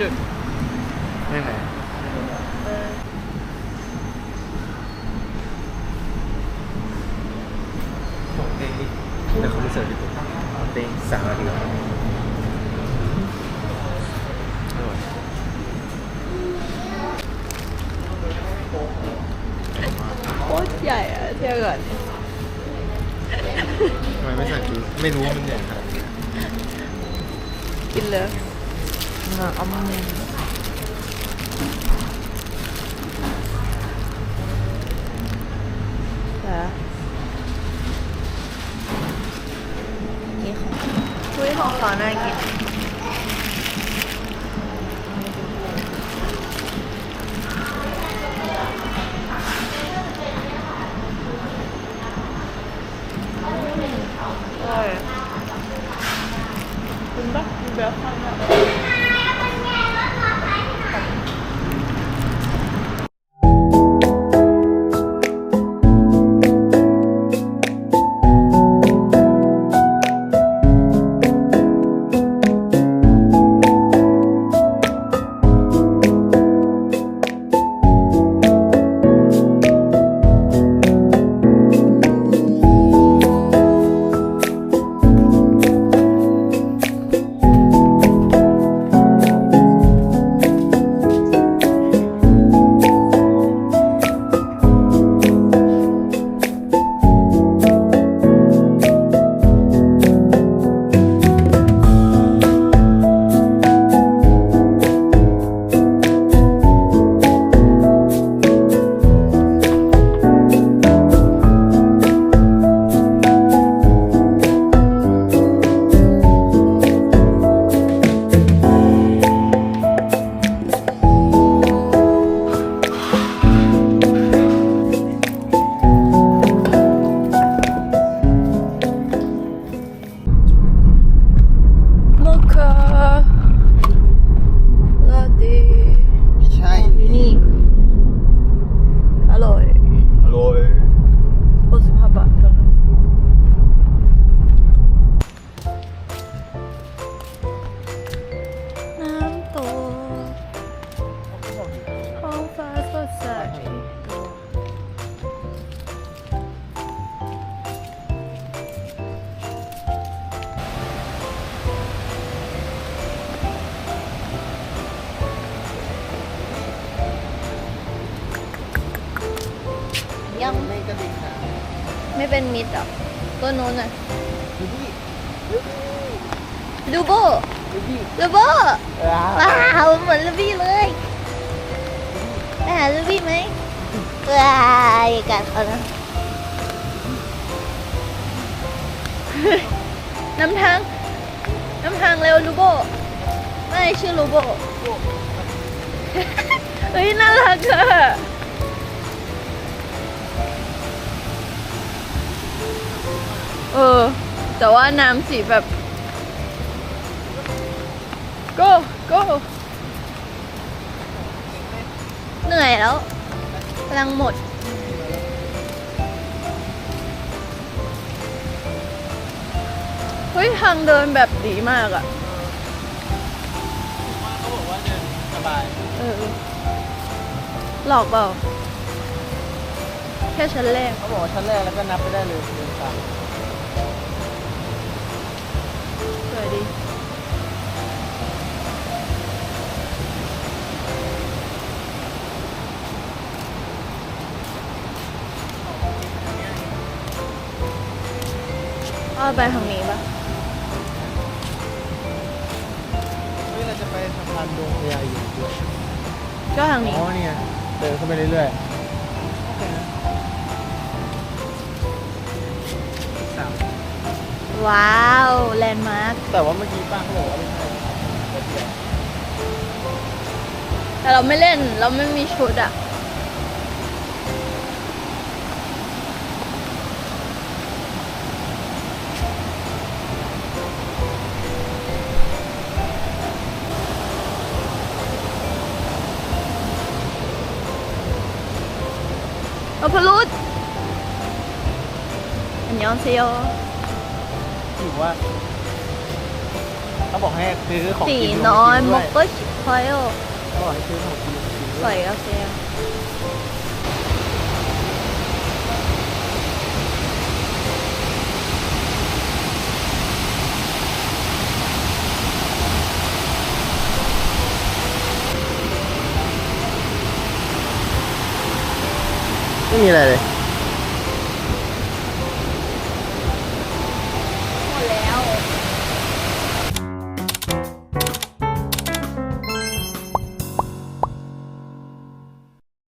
ดุดไม่ไหนเออของเพลงนี่เดี๋ยวเขาไปเสิร์ฟดีกว่าเพลงสามนาทีอร่อยโคตรใหญ่อะเที่ยวก่อนทำไมไม่สั่งคือไม่รู้ว่ามันใหญ่ขนาดนี้กินเลย น่าอ้ำจ้ะนี่ของอุ้ยของขาน่ากินอร่อยคุณปะ โยังไม่กระดิกขาไม่เป็นมิตรอะตัวโน้นอะดูดิลูโบดูดิลูโบว้าว้าวเหมือนลูบี้เลยไปหาลูบี้ไหมว้ายกัดเขานะน้ำทางน้ำทางเร็วลูโบไม่ชื่อลูโบเฮ้ยน่ารักอะ เออ แต่ว่าน้ำสีแบบ go go เหนื่อยแล้วพลังหมด เฮ้ย ทางเดินแบบดีมากอะเขาบอกว่าเดินสบายเออหลอกเปล่า แค่ชั้นแรกเขาบอกว่าชั้นแรกแล้วก็นับไปได้เลยเดินตาม สวยดีอ้อไปทางนี้ปะเฮ้ยเราจะไปสะพานดงพญาอยู่ด้วยก็ทางอ๋นี้อเนี่ยเดินเข้าไปเรื่อยๆ ว้าว แลนด์มาร์คแต่ว่าเมื่อกี้ป้าเขาบอกว่าไม่ใช่แต่เราไม่เล่นเราไม่มีชุดอะอพลุตอันยองเซโย ถือว่าเขาบอกให้ซื้อของสีกินน้อยลงมมากกินก็พอยโอด้วยเขาบอกให้ซื้อของกินลงมากินสด้ววยยกาแฟไม่มีอะไรเลย